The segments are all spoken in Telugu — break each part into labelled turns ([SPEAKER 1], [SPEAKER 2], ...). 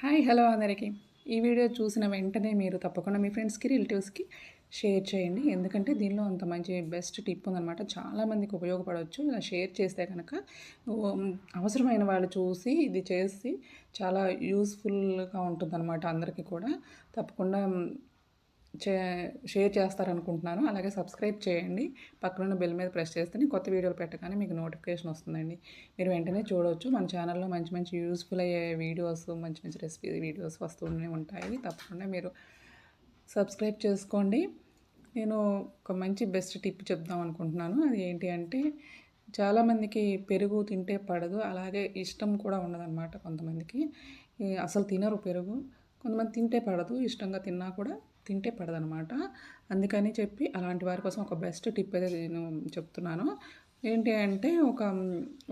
[SPEAKER 1] హాయ్ హలో అందరికీ. ఈ వీడియో చూసిన వెంటనే మీరు తప్పకుండా మీ ఫ్రెండ్స్కి రిలేటివ్స్కి షేర్ చేయండి. ఎందుకంటే దీనిలో అంత మంచి బెస్ట్ టిప్ ఉందన్నమాట. చాలామందికి ఉపయోగపడవచ్చు. ఇలా షేర్ చేస్తే కనుక అవసరమైన వాళ్ళు చూసి ఇది చేసి చాలా యూస్ఫుల్గా ఉంటుందన్నమాట అందరికీ కూడా. తప్పకుండా చే షేర్ చేస్తారనుకుంటున్నాను. అలాగే సబ్స్క్రైబ్ చేయండి. పక్కనున్న బెల్ మీద ప్రెస్ చేస్తే కొత్త వీడియోలు పెట్టగానే మీకు నోటిఫికేషన్ వస్తుందండి. మీరు వెంటనే చూడవచ్చు మన ఛానల్లో మంచి మంచి యూస్ఫుల్ అయ్యే వీడియోస్ మంచి మంచి రెసిపీ వీడియోస్ వస్తూనే ఉంటాయి. తప్పకుండా మీరు సబ్స్క్రైబ్ చేసుకోండి. నేను ఒక మంచి బెస్ట్ టిప్ చెప్దాం అనుకుంటున్నాను. అది ఏంటి అంటే చాలామందికి పెరుగు తింటే పడదు. అలాగే ఇష్టం కూడా ఉండదన్నమాట కొంతమందికి. అసలు తినరు పెరుగు. కొంతమంది తింటే పడదు ఇష్టంగా తిన్నా కూడా తింటే పడదనమాట. అందుకని చెప్పి అలాంటి వారి కోసం ఒక బెస్ట్ టిప్ అయితే నేను చెప్తున్నాను. ఏంటి అంటే ఒక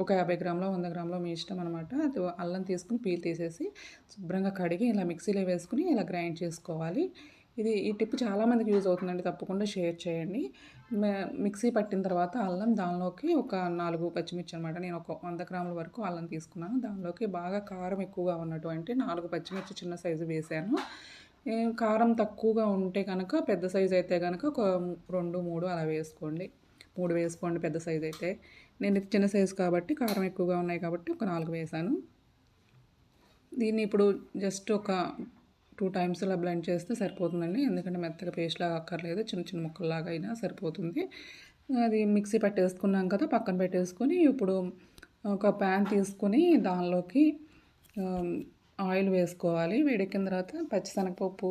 [SPEAKER 1] ఒక యాభై గ్రాములో వంద గ్రాములో మీ ఇష్టం అనమాట. అది అల్లం తీసుకుని పీల్ తీసేసి శుభ్రంగా కడిగి ఇలా మిక్సీలో వేసుకుని ఇలా గ్రైండ్ చేసుకోవాలి. ఇది ఈ టిప్ చాలామందికి యూజ్ అవుతుందండి. తప్పకుండా షేర్ చేయండి. మిక్సీ పట్టిన తర్వాత అల్లం దానిలోకి ఒక నాలుగు పచ్చిమిర్చి అనమాట నేను ఒక వంద గ్రాముల వరకు అల్లం తీసుకున్నాను. దానిలోకి బాగా కారం ఎక్కువగా ఉన్నటువంటి నాలుగు పచ్చిమిర్చి చిన్న సైజు వేసాను. కారం తక్కువగా ఉంటే కనుక పెద్ద సైజు అయితే కనుక ఒక రెండు మూడు అలా వేసుకోండి. మూడు వేసుకోండి పెద్ద సైజు అయితే. నేను ఇది చిన్న సైజు కాబట్టి కారం ఎక్కువగా ఉన్నాయి కాబట్టి ఒక నాలుగు వేసాను. దీన్ని ఇప్పుడు జస్ట్ ఒక టూ టైమ్స్ ఇలా బ్లెండ్ చేస్తే సరిపోతుందండి. ఎందుకంటే మెత్తగా పేస్ట్ లాగా అక్కర్లేదు. చిన్న చిన్న ముక్కల్లాగా అయినా సరిపోతుంది. అది మిక్సీ పెట్టేసుకున్నాం కదా పక్కన పెట్టేసుకొని ఇప్పుడు ఒక ప్యాన్ తీసుకుని దానిలోకి ఆయిల్ వేసుకోవాలి. వేడెక్కిన తర్వాత పచ్చిశనగపప్పు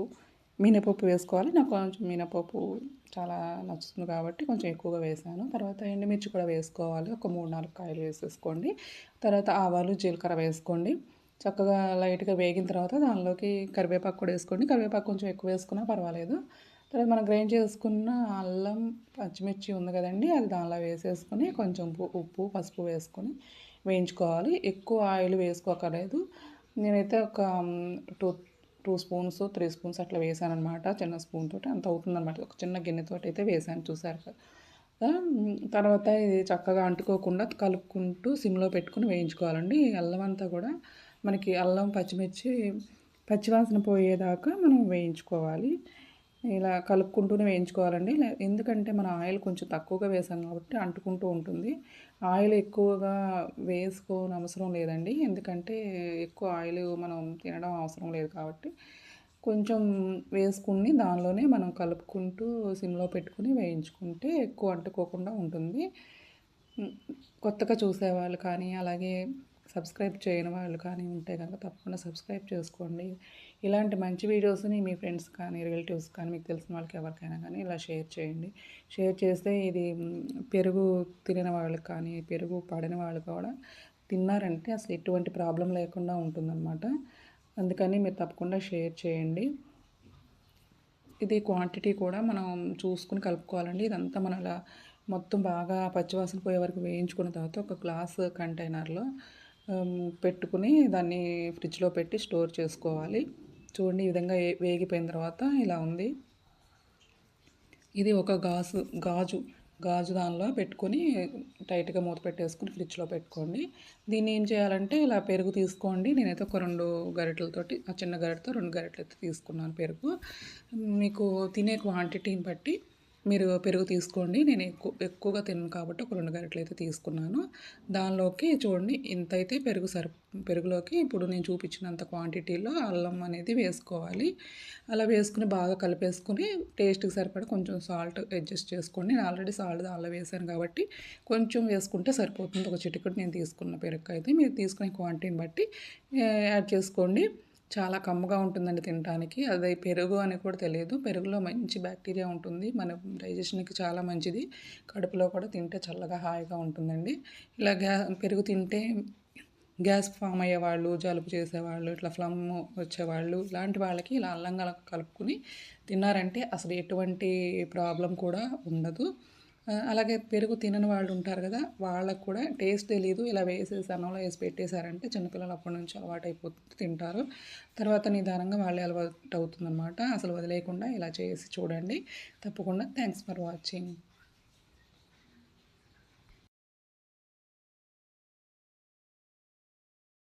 [SPEAKER 1] మినపప్పు వేసుకోవాలి. నాకు కొంచెం మినపప్పు చాలా నచ్చుతుంది కాబట్టి కొంచెం ఎక్కువగా వేసాను. తర్వాత ఎండుమిర్చి కూడా వేసుకోవాలి. ఒక మూడు నాలుగు కాయలు వేసేసుకోండి. తర్వాత ఆవాలు జీలకర్ర వేసుకోండి. చక్కగా లైట్గా వేగిన తర్వాత దానిలోకి కరివేపాకు కూడా వేసుకోండి. కరివేపాకు కొంచెం ఎక్కువ వేసుకున్నా పర్వాలేదు. తర్వాత మనం గ్రైండ్ చేసుకున్న అల్లం పచ్చిమిర్చి ఉంది కదండి అది దానిలో వేసేసుకొని కొంచెం ఉప్పు పసుపు వేసుకొని వేయించుకోవాలి. ఎక్కువ ఆయిల్ వేసుకోకలేదు నేనైతే ఒక two two spoons three spoons అట్లా వేసాను అనమాట చిన్న స్పూన్ తోటి అంత అవుతుందన్నమాట. ఒక చిన్న గిన్నెతో అయితే వేసాను చూసారు కదా. తర్వాత ఇది చక్కగా అంటుకోకుండా కలుపుకుంటూ సిమ్లో పెట్టుకుని వేయించుకోవాలండి. అల్లం అంతా కూడా మనకి అల్లం పచ్చిమిర్చి పచ్చివాసన పోయేదాకా మనం వేయించుకోవాలి. ఇలా కలుపుకుంటూనే వేయించుకోవాలండి. లే- ఎందుకంటే మన ఆయిల్ కొంచెం తక్కువగా వేసాం కాబట్టి అంటుకుంటూ ఉంటుంది. ఆయిల్ ఎక్కువగా వేసుకోని అవసరం లేదండి. ఎందుకంటే ఎక్కువ ఆయిల్ మనం తినడం అవసరం లేదు కాబట్టి కొంచెం వేసుకుని దానిలోనే మనం కలుపుకుంటూ సిమ్లో పెట్టుకుని వేయించుకుంటే ఎక్కువ అంటుకోకుండా ఉంటుంది. కొత్తగా చూసేవాళ్ళు కానీ అలాగే సబ్స్క్రైబ్ చేయని వాళ్ళు కానీ ఉంటే కనుక తప్పకుండా సబ్స్క్రైబ్ చేసుకోండి. ఇలాంటి మంచి వీడియోస్ని మీ ఫ్రెండ్స్ కానీ రిలేటివ్స్ కానీ మీకు తెలిసిన వాళ్ళకి ఎవరికైనా కానీ ఇలా షేర్ చేయండి. షేర్ చేస్తే ఇది పెరుగు తినని వాళ్ళకి కానీ పెరుగు పడని వాళ్ళు కూడా తిన్నారంటే అసలు ఎటువంటి ప్రాబ్లం లేకుండా ఉంటుందన్నమాట. అందుకని మీరు తప్పకుండా షేర్ చేయండి. ఇది క్వాంటిటీ కూడా మనం చూసుకుని కలుపుకోవాలండి. ఇదంతా మనం అలా మొత్తం బాగా పచ్చివాసన పోయే వరకు వేయించుకున్న తర్వాత ఒక గ్లాస్ కంటైనర్లో పెట్టుకుని దాన్ని ఫ్రిడ్జ్లో పెట్టి స్టోర్ చేసుకోవాలి. చూడండి ఈ విధంగా వేగిపోయిన తర్వాత ఇలా ఉంది. ఇది ఒక గాజు గాజు గాజు దానిలో పెట్టుకొని టైట్గా మూత పెట్టేసుకుని ఫ్రిడ్జ్లో పెట్టుకోండి. దీన్ని ఏం చేయాలంటే ఇలా పెరుగు తీసుకోండి. నేనైతే ఒక రెండు గరిటెలతోటి ఆ చిన్న గరిటతో రెండు గరిటలు అయితే తీసుకున్నాను పెరుగు. మీకు తినే క్వాంటిటీని బట్టి మీరు పెరుగు తీసుకోండి. నేను ఎక్కువ ఎక్కువగా తిన్నాను కాబట్టి ఒక రెండు గరిటెలు అయితే తీసుకున్నాను. దానిలోకి చూడండి ఇంత అయితే పెరుగు సరి పెరుగులోకి ఇప్పుడు నేను చూపించినంత క్వాంటిటీలో అల్లం అనేది వేసుకోవాలి. అలా వేసుకుని బాగా కలిపేసుకుని టేస్ట్కి సరిపడా కొంచెం సాల్ట్ అడ్జస్ట్ చేసుకోండి. నేను ఆల్రెడీ సాల్ట్ దానిలో వేసాను కాబట్టి కొంచెం వేసుకుంటే సరిపోతుంది. ఒక చిటికటి నేను తీసుకున్న పెరుగు అయితే మీరు తీసుకునే క్వాంటిటీని బట్టి యాడ్ చేసుకోండి. చాలా కమ్ముగా ఉంటుందండి తినడానికి అది పెరుగు అని కూడా తెలియదు. పెరుగులో మంచి బ్యాక్టీరియా ఉంటుంది. మన డైజెషన్కి చాలా మంచిది. కడుపులో కూడా తింటే చల్లగా హాయిగా ఉంటుందండి. ఇలా గ్యా పెరుగు తింటే గ్యాస్ ఫామ్ అయ్యేవాళ్ళు జలుబు చేసేవాళ్ళు ఇట్లా ఫ్లమ్ వచ్చేవాళ్ళు ఇలాంటి వాళ్ళకి ఇలా అల్లం కలుపుకుని తిన్నారంటే అసలు ఎటువంటి ప్రాబ్లం కూడా ఉండదు. అలాగే పెరుగు తినని వాళ్ళు ఉంటారు కదా వాళ్ళకు కూడా టేస్ట్ తెలియదు ఇలా వేసేసి అన్నంలో వేసి పెట్టేశారంటే చిన్నపిల్లలు అప్పటి నుంచి అలవాటు అయిపోతుంది తింటారు. తర్వాత నిదానంగా వాళ్ళే అలవాటు అవుతుందన్నమాట. అసలు వదిలేయకుండా ఇలా చేసి చూడండి. తప్పకుండా థ్యాంక్స్ ఫర్ వాచింగ్